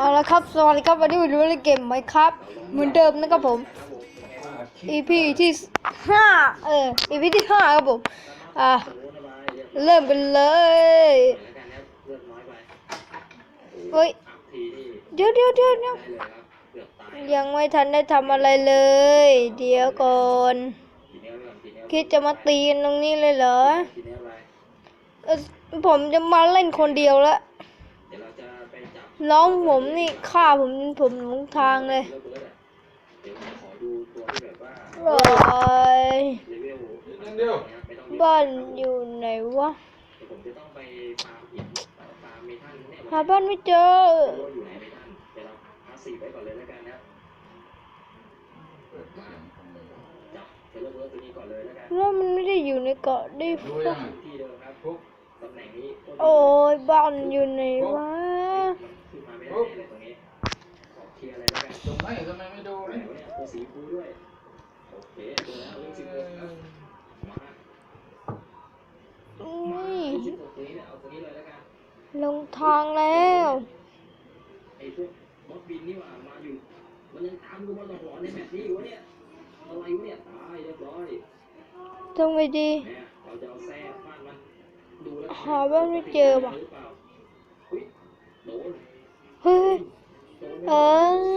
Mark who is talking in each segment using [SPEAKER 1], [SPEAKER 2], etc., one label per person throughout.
[SPEAKER 1] เอาละครับ สวัสดีครับวันนี้มาดูเล่นเกมไหมครับ เหมือนเดิมนะครับผม EP ที่ห้าเออ EP ที่ห้าครับผม อ่า เริ่มกันเลยเฮ้ย เดี๋ยวเดี๋ยวเดี๋ยวเดี๋ยวยังไม่ทันได้ทำอะไรเลย เดี๋ยวก่อน คิดจะมาตีกันตรงนี้เลยเหรอเอ้อผมจะมาเล่นคนเดียวละ น้องผมนี่ฆ่าผมจนผมหลงทางเลยโอ้ยบ้านอยู่ไหนวะหาบ้านไม่เจอแล้วมันไม่ได้อยู่ในเกาะดิ
[SPEAKER 2] ดูยังไงปุ๊บ
[SPEAKER 1] โอ้ยบ้านอยู่ไหนวะ
[SPEAKER 2] ปุ๊บตรงไหนทำไมไม่ดูเลย
[SPEAKER 1] อุ้ยลงทางแล้ว
[SPEAKER 3] ไอ้พวกบอสบินนี่หว่ามาอยู่ มันยังตามกูมาหลอกหลอนในแมปนี้อยู่วะเนี่ยอะไรวะเนี่ยตายเรียบร้อย
[SPEAKER 1] ทำไงดี
[SPEAKER 3] แหมเราจะเอาแซ่ฟาดมันดูแล้ว
[SPEAKER 1] หาบ้านไม่เจอว่ะ
[SPEAKER 3] เอ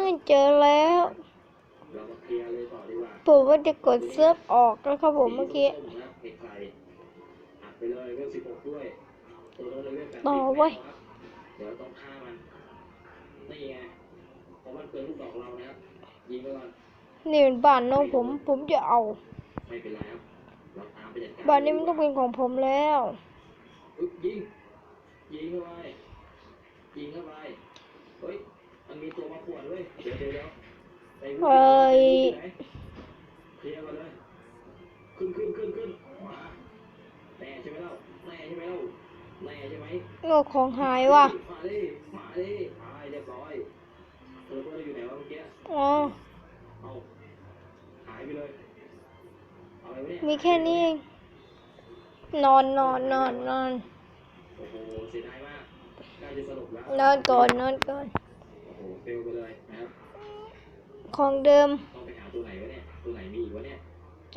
[SPEAKER 1] อเจอแล้ว
[SPEAKER 3] เรามาเคลียร์เลยต่อดีกว่า
[SPEAKER 1] ผมว่าจะกดเซิร์ฟออกแล้วครับผมเมื่อกี้
[SPEAKER 3] ส้มนะไใครอัดไปเลยเลเวลสิบหกด้วยตัวเลเวลแปดสิบ
[SPEAKER 1] ต่อเว้ย
[SPEAKER 3] เดี๋ยวต้องฆ่ามันนี่ไงเพราะมันเกินลูกดอกเรานะครับยิงไปก่อน
[SPEAKER 1] นี่เป็นบ้านน้องผมผมจะเอา
[SPEAKER 3] ไม่เป็นไรครับเราตามไปจัดการ
[SPEAKER 1] บ้านนี้มันต้องเป็นของผมแล้ว
[SPEAKER 3] ยิงยิงเข้าไปยิงเข้าไป เฮ้ย มันมีตัวมาขวนเว้ย เดี๋ยวเดี๋ยวเดี๋ยวไป
[SPEAKER 1] เฮ้ย
[SPEAKER 3] เคลียร์มาเลย ขึ้นขึ้นขึ้นขึ้นมาแน่ใช่ไหมเล่าแน่ใช่ไหมเล่าแน่ใช่ไหม
[SPEAKER 1] โง่ของหายว่ะ
[SPEAKER 3] มาดิมาดิตายเรียบร้อยเธอเพื่อนอยู่ไหนวะเมื่อกี้
[SPEAKER 1] อ๋อ
[SPEAKER 3] เอาหายไปเลย เอาอะไรวะเนี่ย
[SPEAKER 1] มีแค่นี้เอง นอนนอนนอนนอน
[SPEAKER 3] โอ้โหเสียดายมากใกล้ จะสรุปแล้ว
[SPEAKER 1] นอนก่อนนอนก่อน
[SPEAKER 3] โอ้โหเฟลไปเลยนะครับ
[SPEAKER 1] ของเดิม
[SPEAKER 3] ต้องไปหาตัวไหนวะเนี่ย ตัวไหนมีอีกวะเนี่ย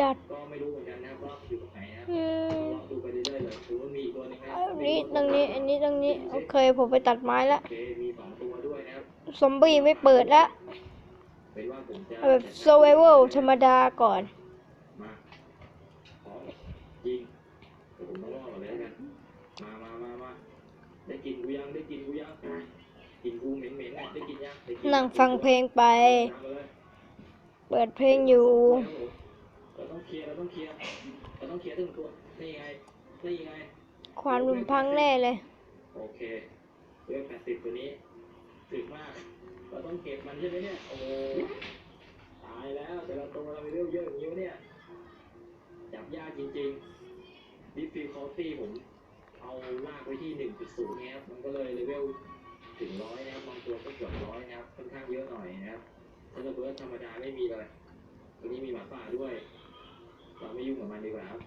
[SPEAKER 1] จัด
[SPEAKER 3] ก็ไม่รู้เหมือนกันนะครับว่าอยู่ตรงไหนนะครับ
[SPEAKER 1] อืม
[SPEAKER 3] ลองดูไปเรื่อยๆเลยดูว่ามีอีกตัวหนึงไหม
[SPEAKER 1] อันนี้ตรงนี้ อันนี้ตรงนี้ โอเค ผมไปตัดไม้ละ
[SPEAKER 3] โอเคมีสองตัวด้วยนะครับ
[SPEAKER 1] ซอมบี้ไม่เปิดละ
[SPEAKER 3] เป็นว่าผมจะ
[SPEAKER 1] เอาแบบ survival ธรรมดาก่อน
[SPEAKER 3] มาขอยิง กินกูยังได้กินกูยังกินกูเหม็นเหม็นๆอะได้กินยังได้กิ
[SPEAKER 1] นั่งฟังเพลงไป
[SPEAKER 3] ตามมาเลย
[SPEAKER 1] เปิดเพลงอยู่
[SPEAKER 3] เราต้องเคลียร์เราต้องเคลียร์เราต้องเคลียร์ถึงตัวนี่ไงนี่ไง
[SPEAKER 1] ควานมันพังแน่เลย
[SPEAKER 3] โอเคเวลแปดสิบตัวนี้ถึงมากเราต้องเก็บมันใช่ไหมเนี่ยโอ้โหตายแล้วแต่ละตัวเราไปเร็วเยอะอย่างนี้วะเนี่ยจับยากจริงๆ difficulty ผม เอาลากไว้ที่หนึ่งจุดศูนย์นะครับมันก็เลยเลเวลถึงร้อยนะครับบางตัวก็เกือบร้อยนะครับค่อนข้างเยอะหน่อยนะครับถ้าระเบิดธรรมดาไม่มีเลยตัวนี้มีหมาป่าด้วย เราไม่ยุ่งกับมันดีกว่าครับ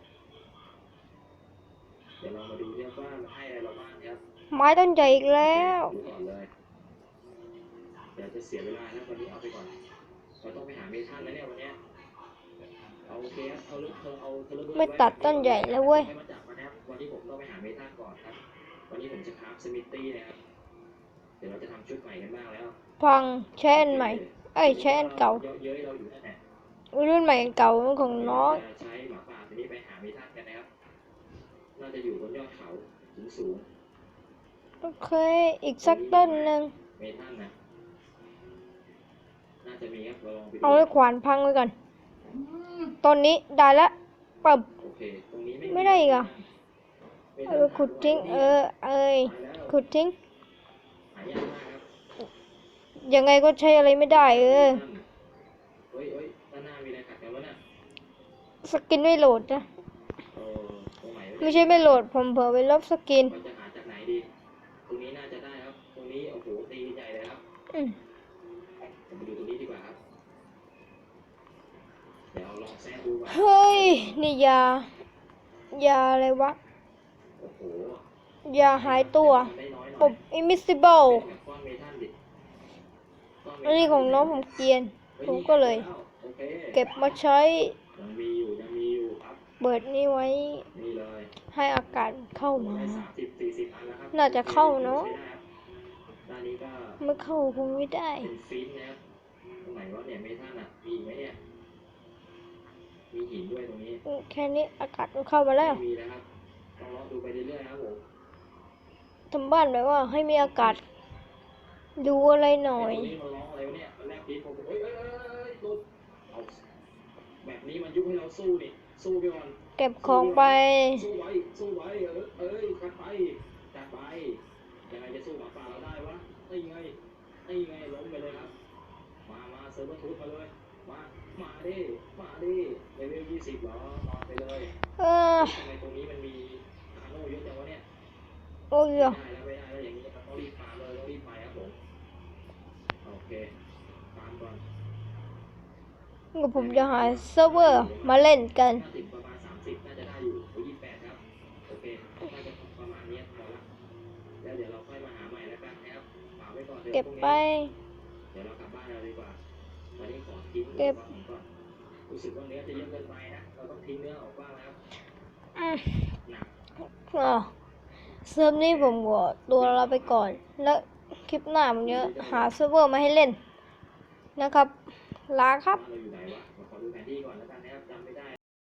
[SPEAKER 3] เดี๋ยวเรามาดูเนี่ยว่ามันให้อะไรเราบ้างนะครับ
[SPEAKER 1] ไม้ต้นใหญ่อีกแล้ว
[SPEAKER 3] ดูก่อนเลยเดี๋ยวจะเสียเวลานะวันนี้เอาไปก่อนเราต้องไปหาเมทัลแล้วเนี่ยวันเนี้
[SPEAKER 1] ไม่ตัดต้นใหญ่แล้วเว้ย
[SPEAKER 3] ไม่มาจับมานะครับวันนี้ผมต้องไปหาเมทัลก่อนครับ วันนี้ผมจะคราฟสมิธตี้นะครับ เดี๋ยวเราจะทำชุดใหม่กันบ้างแล้ว
[SPEAKER 1] พังใช้อันใหม่ เอ้ยใช้อันเก่า
[SPEAKER 3] เยอะเย้ยเราอยู่นั่นแหละ
[SPEAKER 1] รุ่นใหม่อันเก่ามันของน้อง
[SPEAKER 3] จะใช้หมาป่าตัวนี้ไปหาเมทัลกันนะครับ น่าจะอยู่บนยอดเขาสูงสูง
[SPEAKER 1] โอเค อีกสักต้นหนึ่ง
[SPEAKER 3] ๆเมทัลนะ น่าจะมีครับเราลองไปดู
[SPEAKER 1] เอาไว้ขวานพังไว้ก่อน ต้นนี้ได้ละปับ
[SPEAKER 3] โอเคตรงนี้
[SPEAKER 1] ไม่ได้อีกเหรอ
[SPEAKER 3] ไม่
[SPEAKER 1] เออขุดทิ้ง เออ เอ้ยขุดทิ้ง
[SPEAKER 3] หายากมากครับ
[SPEAKER 1] ยังไงก็ใช้อะไรไม่ได้ เออ
[SPEAKER 3] เฮ้ยเฮ้ยด้านหน้ามีอะไรขัดกันวะเนี่ย
[SPEAKER 1] สกินไม่โหลดนะ
[SPEAKER 3] เออตรงไหนวะ
[SPEAKER 1] ไม่
[SPEAKER 3] เนี่ย
[SPEAKER 1] ใช่ไม่โหลด ผมเผลอไปลบสกิน
[SPEAKER 3] เราจะหาจากไหนดี ตรงนี้น่าจะได้ครับ ตรงนี้โอ้โหตีใหญ่เลยครับ
[SPEAKER 1] อืม
[SPEAKER 3] ผมไปดูตรงนี้ดีกว่าครับ เฮ้
[SPEAKER 1] ย นี่ยา ยาอะไรวะ ยาหายตัว
[SPEAKER 3] ได้น้อยหน่อ
[SPEAKER 1] ม invisible
[SPEAKER 3] เป็นแบบก้อนเมทัล
[SPEAKER 1] นนี้ของน้องผมเกรียน ผมก็เลย
[SPEAKER 3] เก็
[SPEAKER 1] บมาใช้
[SPEAKER 3] ยังมีอรับ
[SPEAKER 1] เปิดนี่ไว้ ให้อากาศเข้ามา
[SPEAKER 3] น่า
[SPEAKER 1] จะเข้าเนอะ
[SPEAKER 3] ใช้ได้ครับด้านนี้ก็
[SPEAKER 1] ไม่เข้าคงไม่ได้
[SPEAKER 3] ไหนวะเนี่ยไม่ท่านอะมีไหมเนี่ย มีหินด้วยตรงนี้
[SPEAKER 1] แค่นี้อากาศมันเข้ามาแล้ว
[SPEAKER 3] ไม่มีแล้วครับต้องลองดูไปเรื่อยๆครับผม
[SPEAKER 1] ทำบ้านแบบว่าให้มีอากาศ ดูอะไรหน่อย
[SPEAKER 3] ไตัวนี้มันร้องอะไรวะเนี่ยมันแลบลิ้นผมเอ้ยเอ้ยเอ้ยเอ้ยหลุดเอาแบบนี้มันยุให้เราสู้นี่สู้ไปก่อน
[SPEAKER 1] เก็บของไป
[SPEAKER 3] สู้ไว้สู้ไว้เออเอ้ยกัดไปกัดไปยังไงจะสู้หมาป่าเราได้วะนี่ไงนี่ไงล้มไปเลยครับมามาเซิร์ฟเวอร์ทูธมาเลย มามาดิมาดิเลเวลยี่สิบเหรอนอนไปเลย
[SPEAKER 1] เออ
[SPEAKER 3] ทำไมตรงนี้มันมีคาโน่เยอะจังวะเนี่ย
[SPEAKER 1] โอ้ย
[SPEAKER 3] ไม่ได้แล้วไม่ได้แล้วอย่างนี้ต้องรีบฟาร์มเลยต้องรีบไปครับผมโอเคฟาร์มก่อน
[SPEAKER 1] ก็ผมจะหาเซิร์ฟเวอร์มาเล่นกัน
[SPEAKER 3] ถ้าถึงประมาณสามสิบน่าจะได้อยู่โอ้ยี่แปดครับโอเคน่าจะประมาณเนี้ยพอละแล้วเดี๋ยวเราค่อยมาหาใหม่แล้วกันนะครับฝากไว้ก่อนเดี๋ยว
[SPEAKER 1] เก็บ
[SPEAKER 3] พรุ่ง
[SPEAKER 1] ไป
[SPEAKER 3] นี้เดี๋ยวเรากลับ เก็
[SPEAKER 1] บ
[SPEAKER 3] อุปกรณ์ก่อนรู้สึกว่าเนื้อจะเยอะเกินไปนะเราต้องทิ้งเนื้อออกบ้างนะครับ
[SPEAKER 1] อืม
[SPEAKER 3] หนัก
[SPEAKER 1] อะเซิร์ฟนี้ผมก็ตัวเราไปก่อน แล้วคลิปหน้าผมจะหาเซิร์ฟเวอร์มาให้เล่นนะครับ ลาครับ